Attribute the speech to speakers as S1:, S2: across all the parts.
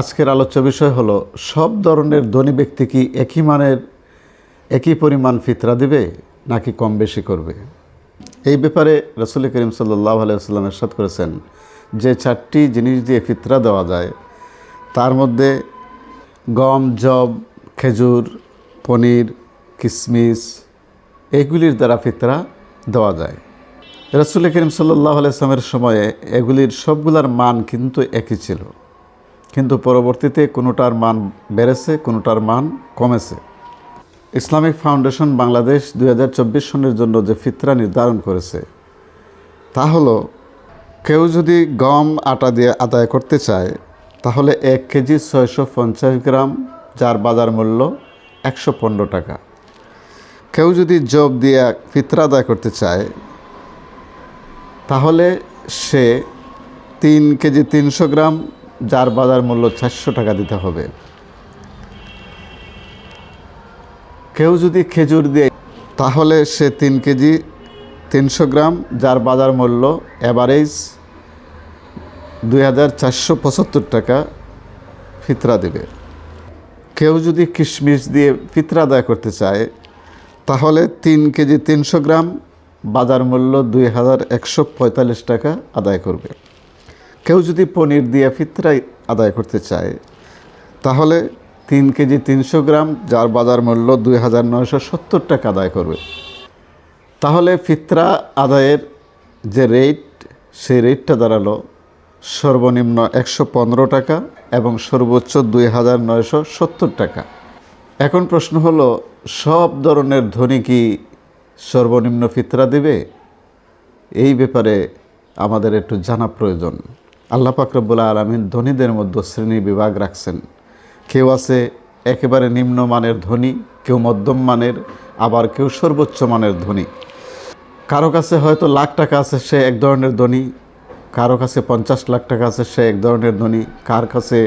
S1: আজকের আলোচ্য বিষয় হলো, সব ধরনের ধনী ব্যক্তি কি একই মানের, একই পরিমাণ ফিতরা দিবে নাকি কম বেশি করবে? এই ব্যাপারে রসুল করিম সাল্লাহ আলাইসাল্লাম এরশাদ করেছেন, যে চারটি জিনিস দিয়ে ফিতরা দেওয়া যায়, তার মধ্যে গম জব খেজুর, পনির কিশমিশ এগুলির দ্বারা ফিতরা দেওয়া যায়। রসুল করিম সাল্লাহ আলাইসলামের সময়ে এগুলির সবগুলার মান কিন্তু একই ছিল। কিন্তু পরবর্তীতে কোনোটার মান বেড়েছে, কোনোটার মান কমেছে। ইসলামিক ফাউন্ডেশন বাংলাদেশ দু হাজার চব্বিশ সনের জন্য যে ফিতরা নির্ধারণ করেছে, তা হলো, কেউ যদি গম আটা দিয়ে আদায় করতে চায়, তাহলে এক কেজি ছয়শো পঞ্চাশ গ্রাম, যার বাজার মূল্য একশো পনেরো টাকা। কেউ যদি জব দিয়ে ফিতরা আদায় করতে চায়, তাহলে সে তিন কেজি তিনশো গ্রাম যার বাজার মূল্য চারশো টাকা দিতে হবে। কেউ যদি খেজুর দিয়ে, তাহলে সে তিন কেজি তিনশো গ্রাম, যার বাজার মূল্য অ্যাভারেজ দুই হাজার চারশো পঁচাত্তর টাকা ফিতরা দেবে। কেউ যদি কিশমিশ দিয়ে ফিতরা আদায় করতে চায়, তাহলে তিন কেজি তিনশো গ্রাম, বাজার মূল্য দুই হাজার একশো পঁয়তাল্লিশ টাকা আদায় করবে। কেউ যদি পনির দিয়ে ফিতরা আদায় করতে চায়, তাহলে তিন কেজি তিনশো গ্রাম, যার বাজার মূল্য দুই হাজার নয়শো সত্তর টাকা আদায় করবে। তাহলে ফিতরা আদায়ের যে রেট, সেই রেটটা দাঁড়াল সর্বনিম্ন একশো পনেরো টাকা এবং সর্বোচ্চ দুই হাজার নয়শো সত্তর টাকা। এখন প্রশ্ন হলো, সব ধরনের ধনী কি সর্বনিম্ন ফিতরা দেবে? এই ব্যাপারে আমাদের একটু জানা প্রয়োজন। আল্লাহ পাকরবুল্লা আলমিন ধনীদের মধ্যে শ্রেণি বিভাগ রাখছেন। কেউ আছে একেবারে নিম্নমানের ধনী, কেউ মধ্যম মানের, আবার কেউ সর্বোচ্চ মানের ধনী। কারও কাছে হয়তো লাখ টাকা আছে সে এক ধরনের ধনী, কারও কাছে পঞ্চাশ লাখ টাকা আছে সে এক ধরনের ধনী, কার কাছে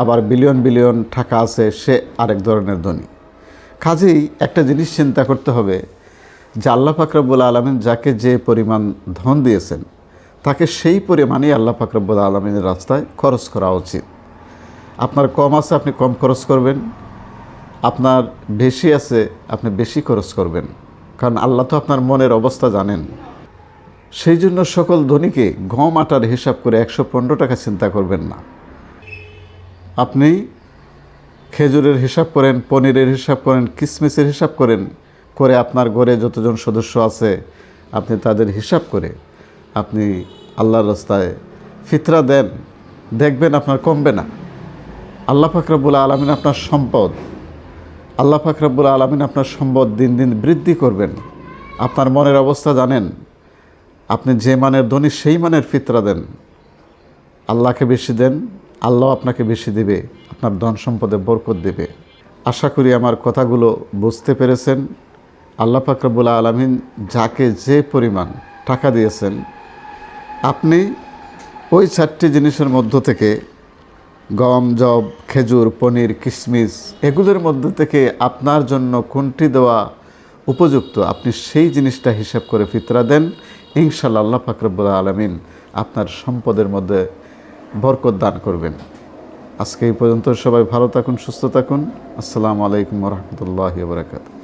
S1: আবার বিলিয়ন বিলিয়ন টাকা আছে সে আরেক ধরনের ধনী। কাজেই একটা জিনিস চিন্তা করতে হবে যে আল্লাহ ফাকরাবুল আলমিন যাকে যে পরিমাণ ধন দিয়েছেন তাকে সেই পরিমাণেই আল্লাহ ফাকরাবুল আলমিনের রাস্তায় খরচ করা উচিত। আপনার কম আছে, আপনি কম খরচ করবেন। আপনার বেশি আছে, আপনি বেশি খরচ করবেন। কারণ আল্লাহ তো আপনার মনের অবস্থা জানেন। সেই জন্য সকল ধনীকে গম আটার হিসাব করে একশো পনেরো টাকা চিন্তা করবেন না। আপনি খেজুরের হিসাব করেন, পনিরের হিসাব করেন, কিসমিসের হিসাব করেন, করে আপনার ঘরে যতজন সদস্য আছে, আপনি তাদের হিসাব করে আপনি আল্লাহর রাস্তায় ফিতরা দেন, দেখবেন আপনার কমবে না। আল্লাহ ফাকরাবুল আলমিন আপনার সম্পদ, আল্লাহ ফাকরাবুল আলমিন আপনার সম্পদ দিন দিন বৃদ্ধি করবেন। আপনার মনের অবস্থা জানেন, আপনি যে মানের ধনী সেই মানের ফিতরা দেন। আল্লাহকে বেশি দেন, আল্লাহ আপনাকে বেশি দেবে, আপনার ধন সম্পদে বরকত দেবে। আশা করি আমার কথাগুলো বুঝতে পেরেছেন। আল্লাহ ফাকরাবুল আলমিন যাকে যে পরিমাণ টাকা দিয়েছেন আপনি ওই চারটি জিনিসের মধ্য থেকে গম, জব, খেজুর, পনির, কিশমিশ এগুলোর মধ্য থেকে আপনার জন্য কোনটি দেওয়া উপযুক্ত? আপনি সেই জিনিসটা হিসাব করে ফিতরা দেন। ইনশাল্লাহ আল্লাহ ফাকরবুল্লা আলমিন আপনার সম্পদের মধ্যে বরকত দান করবেন। আজকে এই পর্যন্ত সবাই ভালো থাকুন, সুস্থ থাকুন। আসসালামু আলাইকুম রহমতুল্লাহ বরাকাতু